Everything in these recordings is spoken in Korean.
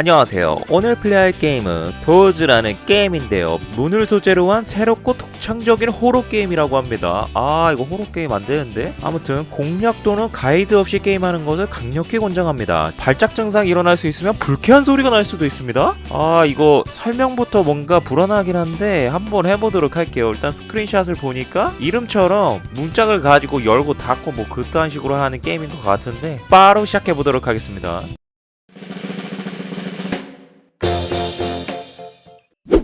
안녕하세요. 오늘 플레이할 게임은 도즈라는 게임인데요. 문을 소재로 한 새롭고 독창적인 호러 게임이라고 합니다. 아, 이거 호러 게임 안 되는데? 아무튼 공략 또는 가이드 없이 게임하는 것을 강력히 권장합니다. 발작 증상이 일어날 수 있으면 불쾌한 소리가 날 수도 있습니다. 아, 이거 설명부터 뭔가 불안하긴 한데 한번 해보도록 할게요. 일단 스크린샷을 보니까 이름처럼 문짝을 가지고 열고 닫고 뭐 그딴 식으로 하는 게임인 것 같은데 바로 시작해 보도록 하겠습니다.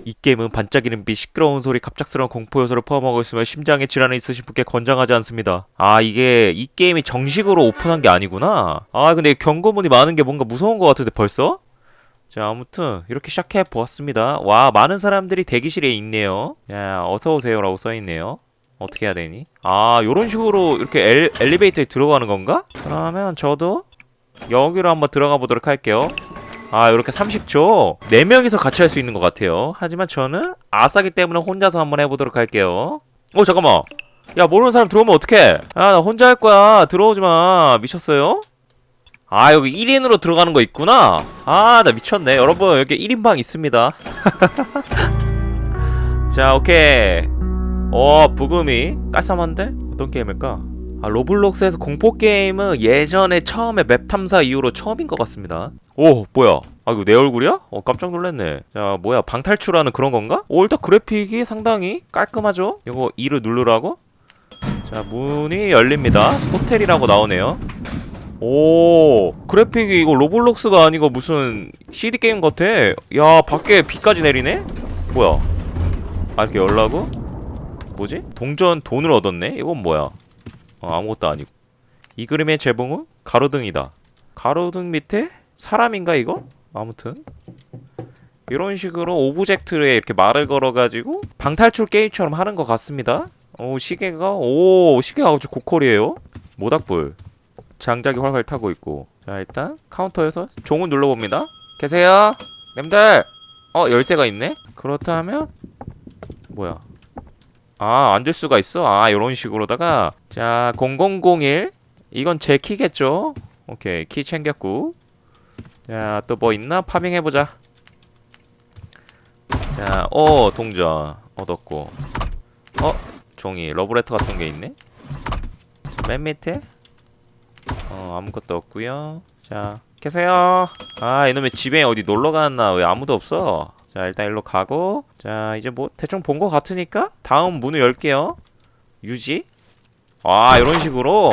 이 게임은 반짝이는 빛, 시끄러운 소리, 갑작스러운 공포 요소를 포함하고 있으며 심장에 질환이 있으신 분께 권장하지 않습니다. 아 이게 이 게임이 정식으로 오픈한 게 아니구나. 아 근데 경고문이 많은 게 뭔가 무서운 것 같은데 벌써? 자 아무튼 이렇게 시작해 보았습니다. 와 많은 사람들이 대기실에 있네요. 야 어서 오세요라고 써 있네요. 어떻게 해야 되니? 아 요런 식으로 이렇게 엘, 엘리베이터에 들어가는 건가? 그러면 저도 여기로 한번 들어가 보도록 할게요. 아 이렇게 30초 4명이서 같이 할 수 있는 것 같아요. 하지만 저는 아싸기 때문에 혼자서 한번 해보도록 할게요. 어 잠깐만. 야 모르는 사람 들어오면 어떡해? 아나 혼자 할 거야. 들어오지마. 미쳤어요? 아 여기 1인으로 들어가는 거 있구나. 아 나 미쳤네. 여러분 여기 1인방 있습니다. 자 오케이. 어 부금이 깔쌈한데? 어떤 게임일까? 아, 로블록스에서 공포 게임은 예전에 처음에 맵 탐사 이후로 처음인 것 같습니다. 오, 뭐야? 아, 이거 내 얼굴이야? 어, 깜짝 놀랐네. 자, 뭐야? 방탈출하는 그런 건가? 오, 일단 그래픽이 상당히 깔끔하죠? 이거 2를 누르라고? 자, 문이 열립니다. 호텔이라고 나오네요. 오, 그래픽이 이거 로블록스가 아니고 무슨 CD 게임 같아. 야, 밖에 비까지 내리네? 뭐야? 아, 이렇게 열라고? 뭐지? 동전 돈을 얻었네? 이건 뭐야? 어, 아무것도 아니고 이 그림의 제봉은 가로등이다 가로등 밑에 사람인가 이거? 아무튼. 이런 식으로 오브젝트에 이렇게 말을 걸어가지고 방탈출 게임처럼 하는 것 같습니다. 오 시계가 오 시계가 아주 고퀄이에요. 모닥불. 장작이 활활 타고 있고. 자 일단 카운터에서 종을 눌러봅니다. 계세요? 님들! 어 열쇠가 있네? 그렇다면 뭐야? 아, 앉을 수가 있어? 아, 요런 식으로다가. 자, 0001 이건 제 키겠죠? 오케이, 키 챙겼고 자, 또 뭐 있나? 파밍해보자 자, 어, 동전 얻었고 어? 종이, 러브레터 같은 게 있네? 자, 맨 밑에 어, 아무것도 없고요 자, 계세요? 아, 이놈의 집에 어디 놀러 갔나? 왜 아무도 없어? 자 일단 일로 가고 자 이제 뭐 대충 본거 같으니까 다음 문을 열게요 유지 아 이런 식으로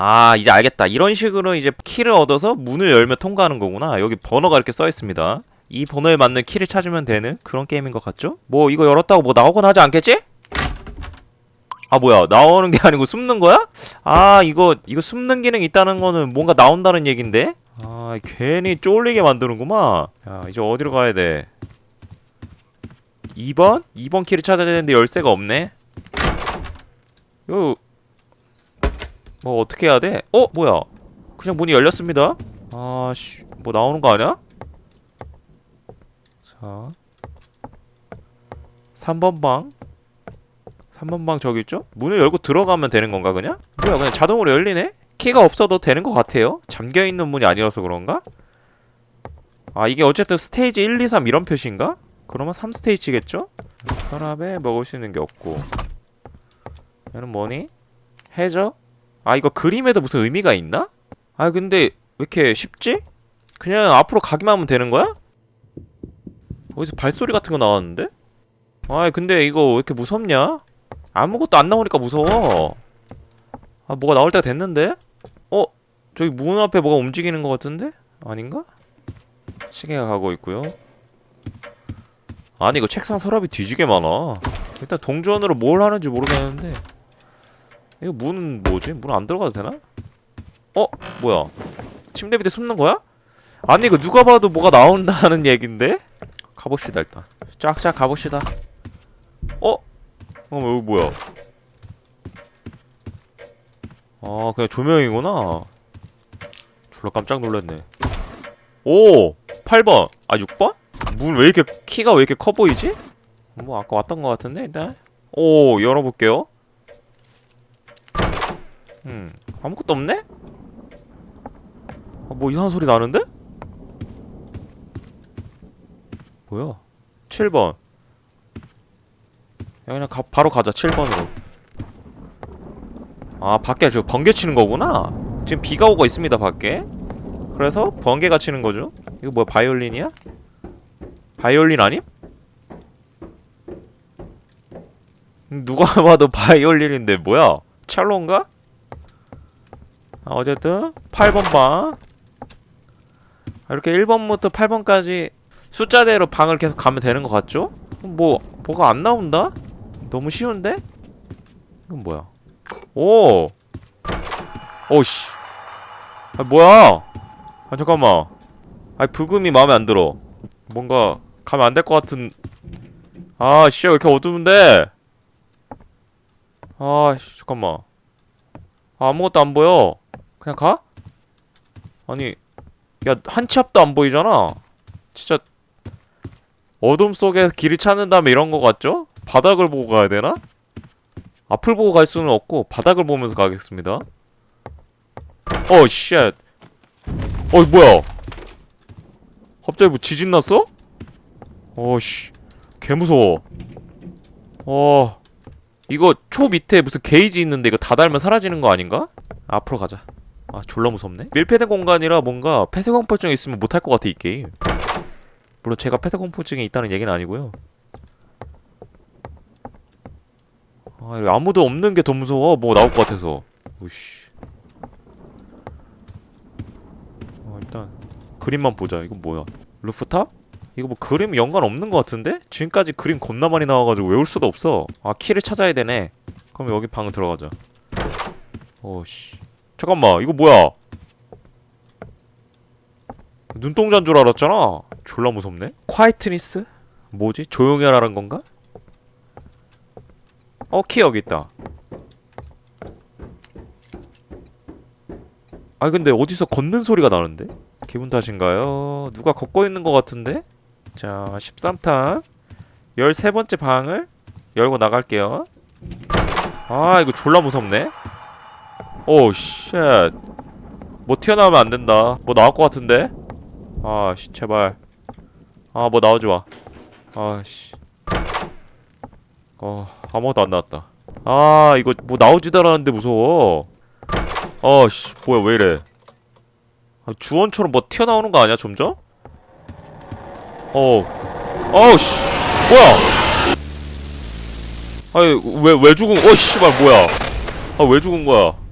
아 이제 알겠다 이런 식으로 이제 키를 얻어서 문을 열면 통과하는 거구나 여기 번호가 이렇게 써 있습니다 이 번호에 맞는 키를 찾으면 되는 그런 게임인 것 같죠? 뭐 이거 열었다고 뭐 나오거나 하지 않겠지? 아 뭐야 나오는 게 아니고 숨는 거야? 아 이거 이거 숨는 기능 있다는 거는 뭔가 나온다는 얘긴데? 아 괜히 쫄리게 만드는구만 야 이제 어디로 가야 돼 2번? 2번 키를 찾아야 되는데 열쇠가 없네 이거 뭐 어떻게 해야 돼? 어? 뭐야 그냥 문이 열렸습니다 아씨 뭐 나오는 거 아니야? 자 3번 방 3번 방 저기 있죠? 문을 열고 들어가면 되는 건가 그냥? 뭐야 그냥 자동으로 열리네? 키가 없어도 되는 것 같아요. 잠겨있는 문이 아니라서 그런가? 아 이게 어쨌든 스테이지 1, 2, 3 이런 표시인가? 그러면 3스테이지겠죠? 서랍에 먹을 수 있는 게 없고 얘는 뭐니? 해저? 아 이거 그림에도 무슨 의미가 있나? 아 근데 왜 이렇게 쉽지? 그냥 앞으로 가기만 하면 되는 거야? 어디서 발소리 같은 거 나왔는데? 아 근데 이거 왜 이렇게 무섭냐? 아무것도 안 나오니까 무서워 아 뭐가 나올 때가 됐는데? 어? 저기 문 앞에 뭐가 움직이는 것 같은데? 아닌가? 시계가 가고 있고요 아니 이거 책상 서랍이 뒤지게 많아 일단 동전으로 뭘 하는지 모르겠는데 이거 문은 뭐지? 문 안 들어가도 되나? 어? 뭐야 침대 밑에 숨는 거야? 아니 이거 누가 봐도 뭐가 나온다는 얘긴데? 가봅시다 일단 쫙쫙 가봅시다 어? 어 여기 뭐야 아 그냥 조명이구나 졸라 깜짝 놀랐네 오! 8번 아 6번? 문 왜 이렇게 키가 왜 이렇게 커 보이지? 뭐 아까 왔던 것 같은데 일단 오 열어볼게요 음 아무것도 없네? 아, 뭐 이상한 소리 나는데? 뭐야 7번 야 그냥 가, 바로 가자 7번으로 아 밖에 저 번개 치는 거구나 지금 비가 오고 있습니다 밖에 그래서 번개가 치는 거죠 이거 뭐야 바이올린이야? 바이올린 아님? 음, 누가 봐도 바이올린인데 뭐야 첼로인가? 아, 어쨌든 8번 방 아, 이렇게 1번부터 8번까지 숫자대로 방을 계속 가면 되는 것 같죠? 뭐 뭐가 안 나온다? 너무 쉬운데? 이건 뭐야? 오! 오씨 아 뭐야? 아 잠깐만 아 부금이 마음에 안 들어 뭔가 가면 안 될 것 같은 아 씨, 왜 이렇게 어두운데? 아 씨, 잠깐만 아, 아무것도 안 보여 그냥 가? 아니 야 한 치 앞도 안 보이잖아 진짜 어둠 속에 길을 찾는 다음에 이런 거 같죠? 바닥을 보고 가야 되나? 앞을 보고 갈 수는 없고 바닥을 보면서 가겠습니다 어 쉣. 어 뭐야 갑자기 뭐 지진 났어? 어씨 개 무서워 어 이거 초 밑에 무슨 게이지 있는데 이거 다 달면 사라지는 거 아닌가? 앞으로 가자 아 졸라 무섭네. 밀폐된 공간이라 뭔가 폐쇄공포증 있으면 못할 것 같아 이 게임. 물론 제가 폐쇄공포증이 있다는 얘기는 아니고요. 아 아무도 없는 게 더 무서워? 뭐 나올 것 같아서. 오씨. 어, 일단 그림만 보자. 이건 뭐야? 루프탑? 이거 뭐 그림 연관 없는 것 같은데? 지금까지 그림 겁나 많이 나와가지고 외울 수도 없어. 아 키를 찾아야 되네. 그럼 여기 방을 들어가자. 어씨 잠깐만 이거 뭐야 눈동자인 줄 알았잖아 졸라 무섭네 콰이트니스? 뭐지? 조용히 하라는 건가? 어, 키 여기 있다. 아 근데 어디서 걷는 소리가 나는데? 기분 탓인가요? 누가 걷고 있는 것 같은데? 자, 13탄 13번째 방을 열고 나갈게요. 아, 이거 졸라 무섭네. 오, 쉣. 뭐 튀어나오면 안 된다. 뭐 나올 것 같은데? 아, 씨, 제발. 아, 뭐 나오지 마. 아, 씨. 어, 아무것도 안 나왔다. 아, 이거 뭐 나오지도 않았는데 무서워. 어, 씨, 뭐야, 왜 이래. 아, 주원처럼 뭐 튀어나오는 거 아니야, 점점? 어, 어우, 씨, 뭐야? 아니, 왜, 왜 죽은, 어, 씨발, 뭐야. 아, 왜 죽은 거야?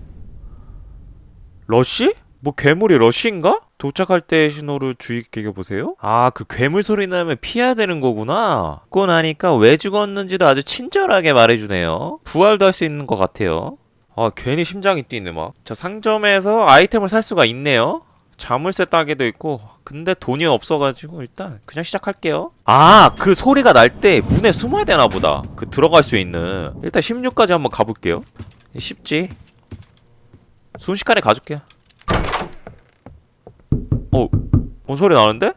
러쉬? 뭐 괴물이 러쉬인가? 도착할 때의 신호를 주의 깊게 보세요. 아, 그 괴물 소리 나면 피해야 되는 거구나. 듣고 나니까 왜 죽었는지도 아주 친절하게 말해주네요. 부활도 할 수 있는 것 같아요. 아, 괜히 심장이 뛰네 막. 자, 상점에서 아이템을 살 수가 있네요. 자물쇠 따개도 있고 근데 돈이 없어가지고 일단 그냥 시작할게요 아 그 소리가 날 때 문에 숨어야 되나 보다 그 들어갈 수 있는 일단 16까지 한번 가볼게요 쉽지 순식간에 가줄게요 어, 뭔 소리 나는데?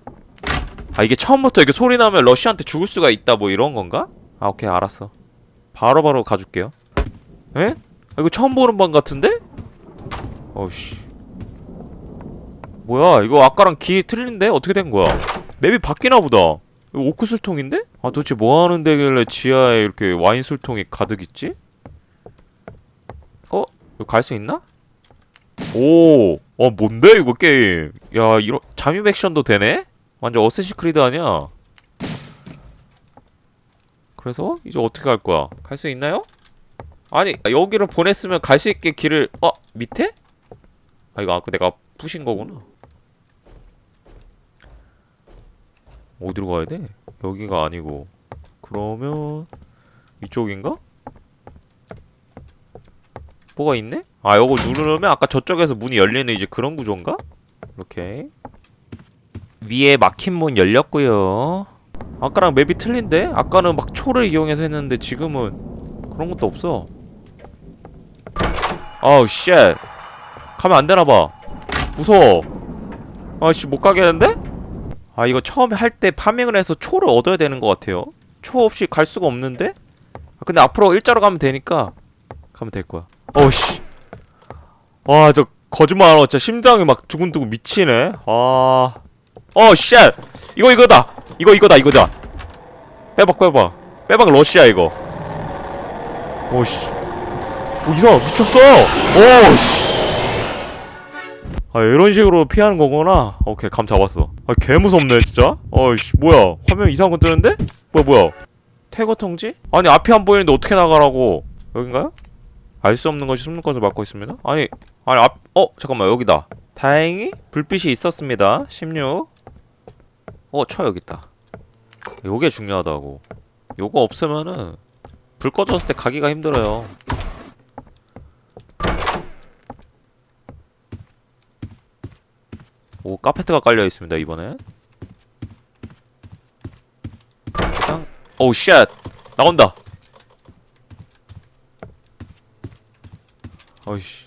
아 이게 처음부터 이게 소리 나면 러시한테 죽을 수가 있다 뭐 이런 건가? 아 오케이 알았어 바로바로 가줄게요 에? 아, 이거 처음 보는 방 같은데? 어우씨 뭐야 이거 아까랑 길 틀린데? 어떻게 된 거야? 맵이 바뀌나 보다 이거 오크 술통인데? 아 도대체 뭐 하는 데길래 지하에 이렇게 와인 술통이 가득 있지? 어? 갈 수 있나? 오, 어 뭔데 이거 게임? 야 이런 잠입 액션도 되네? 완전 어쌔신 크리드 아니야? 그래서 이제 어떻게 갈 거야? 갈 수 있나요? 아니 여기를 보냈으면 갈 수 있게 길을 어 밑에? 아 이거 아까 내가 부신 거구나. 어디로 가야 돼? 여기가 아니고 그러면 이쪽인가? 뭐가 있네? 아 요거 누르면 아까 저쪽에서 문이 열리는 이제 그런 구조인가? 이렇게 위에 막힌 문 열렸고요 아까랑 맵이 틀린데? 아까는 막 초를 이용해서 했는데 지금은 그런 것도 없어 아우 쉣 가면 안 되나봐 무서워 아씨 못 가겠는데? 아 이거 처음에 할 때 파밍을 해서 초를 얻어야 되는 것 같아요 초 없이 갈 수가 없는데? 아, 근데 앞으로 일자로 가면 되니까 가면 될 거야 어우씨. 와 저 거짓말하고 진짜 심장이 막 두근두근 미치네. 아. 어쉣. 이거 이거다. 이거 이거다 이거다. 빼박 빼박 빼박 러시아 이거. 오씨. 오 이상 미쳤어. 오씨. 아 이런 식으로 피하는 거구나. 오케이 감 잡았어. 아 개무섭네 진짜? 어이씨 뭐야? 화면 이상한 거 뜨는데? 뭐야 뭐야? 태거 통지? 아니 앞이 안 보이는데 어떻게 나가라고? 여긴가요? 알 수 없는 것이 숨는 것을 막고 있습니다 아니 아니 앞 어 잠깐만 여기다 다행히 불빛이 있었습니다 16 어, 쳐 여기 있다. 요게 중요하다고. 요거 없으면은 불 꺼졌을 때 가기가 힘들어요. 오, 카페트가 깔려 있습니다, 이번에. 오우 쉣. 나온다. 어이씨.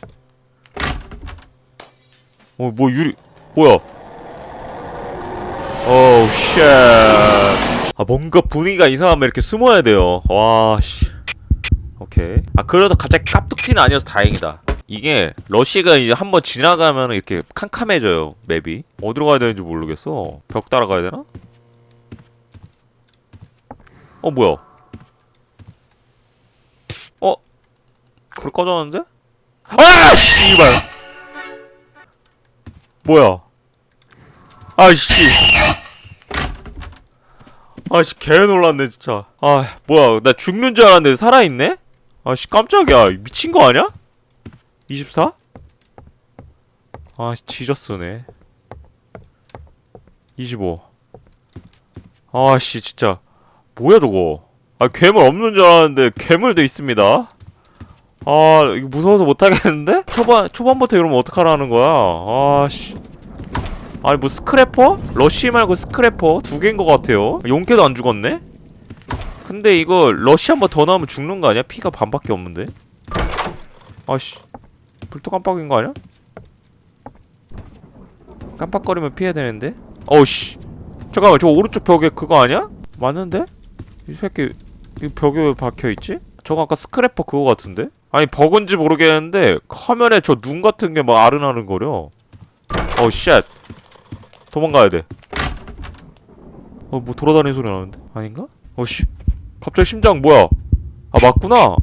어, 뭐 유리 뭐야? 오우 쉣. 아 뭔가 분위기가 이상하면 이렇게 숨어야 돼요. 와 씨. 오케이. 아 그래도 갑자기 깝뚝티는 아니어서 다행이다. 이게 러시가 이제 한 번 지나가면 이렇게 캄캄해져요 맵이. 어디로 가야 되는지 모르겠어. 벽 따라가야 되나? 어 뭐야? 어? 불 꺼졌는데? 아 씨발. 뭐야? 아씨. 아씨 개 놀랐네 진짜. 아 뭐야 나 죽는 줄 알았는데 살아있네? 아씨 깜짝이야 미친 거 아니야? 24? 아씨 지저스네. 25. 아씨 진짜 뭐야 저거? 아 괴물 없는 줄 알았는데 괴물도 있습니다. 아 이거 무서워서 못하겠는데? 초반 초반부터 이러면 어떡하라는 거야? 아씨. 아니 뭐 스크래퍼? 러쉬 말고 스크래퍼 두 개인 것 같아요. 용케도 안 죽었네. 근데 이거 러쉬 한 번 더 나오면 죽는 거 아니야? 피가 반밖에 없는데. 아씨, 불도 깜빡인 거 아니야? 깜빡거리면 피해야 되는데. 어우씨, 잠깐만 저 오른쪽 벽에 그거 아니야? 맞는데? 이 새끼 이 벽에 왜 박혀 있지? 저거 아까 스크래퍼 그거 같은데? 아니 버그인지 모르겠는데 화면에 저 눈 같은 게 막 아른아른 거려. 어 쉣. 도망가야 돼. 어, 뭐 돌아다니는 소리 나는데? 아닌가? 어씨. 갑자기 심장 뭐야? 아, 맞구나.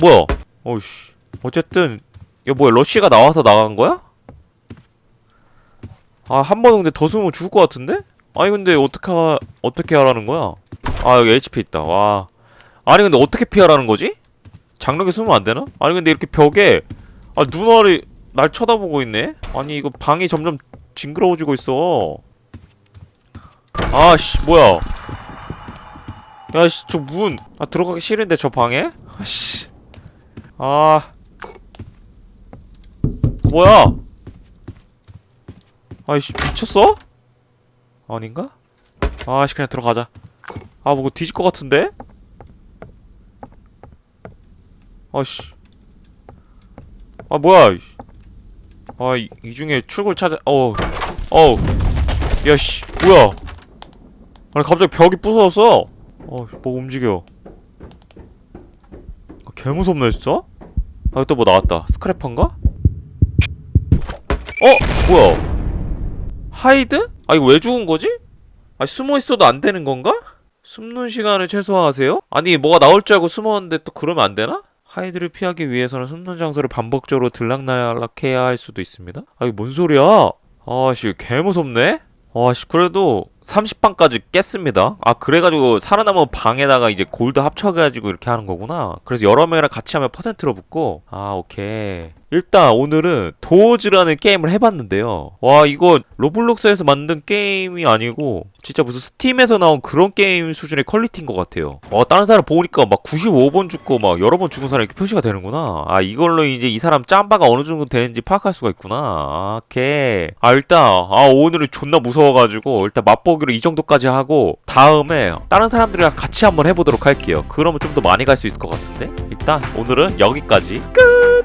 뭐야? 어씨. 어쨌든 이거 뭐야? 러쉬가 나와서 나간 거야? 아, 한 번 근데 더 숨으면 죽을 것 같은데? 아니 근데 어떻게 하, 어떻게 하라는 거야? 아, 여기 HP 있다. 와. 아니 근데 어떻게 피하라는 거지? 장력에 숨으면 안 되나? 아니 근데 이렇게 벽에 아 눈알이 날 쳐다보고 있네? 아니 이거 방이 점점 징그러워지고 있어 아씨 뭐야 야씨 저 문 아 들어가기 싫은데 저 방에? 아씨 아 뭐야 아이씨 미쳤어? 아닌가? 아씨 그냥 들어가자 아 뭐고 뒤질 것 같은데? 아씨 아 뭐야 이씨. 아, 이, 이 중에 출구를 찾아, 어우, 어우, 야, 씨, 뭐야? 아니, 갑자기 벽이 부서졌어? 어, 뭐 움직여. 아, 개 무섭네, 진짜? 아, 또 뭐 나왔다. 스크래퍼인가? 어, 뭐야? 하이드? 아, 이거 왜 죽은 거지? 아, 숨어 있어도 안 되는 건가? 숨는 시간을 최소화하세요? 아니, 뭐가 나올 줄 알고 숨었는데 또 그러면 안 되나? 하이드를 피하기 위해서는 숨는 장소를 반복적으로 들락날락해야 할 수도 있습니다. 아, 이게 뭔 소리야? 아씨, 개 무섭네? 아씨, 그래도 30방까지 깼습니다. 아, 그래가지고 살아남은 방에다가 이제 골드 합쳐가지고 이렇게 하는 거구나. 그래서 여러 명이랑 같이 하면 퍼센트로 붙고. 아, 오케이. 일단 오늘은 도어즈라는 게임을 해봤는데요. 와, 이거 로블록스에서 만든 게임이 아니고 진짜 무슨 스팀에서 나온 그런 게임 수준의 퀄리티인 것 같아요. 와, 다른 사람 보니까 막 95번 죽고 막 여러 번 죽은 사람 이렇게 표시가 되는구나. 아, 이걸로 이제 이 사람 짬바가 어느 정도 되는지 파악할 수가 있구나. 아, 오케이. 아, 일단 아, 오늘은 존나 무서워가지고 일단 맛보기로 이 정도까지 하고 다음에 다른 사람들이랑 같이 한번 해보도록 할게요. 그러면 좀 더 많이 갈 수 있을 것 같은데? 일단 오늘은 여기까지 끝!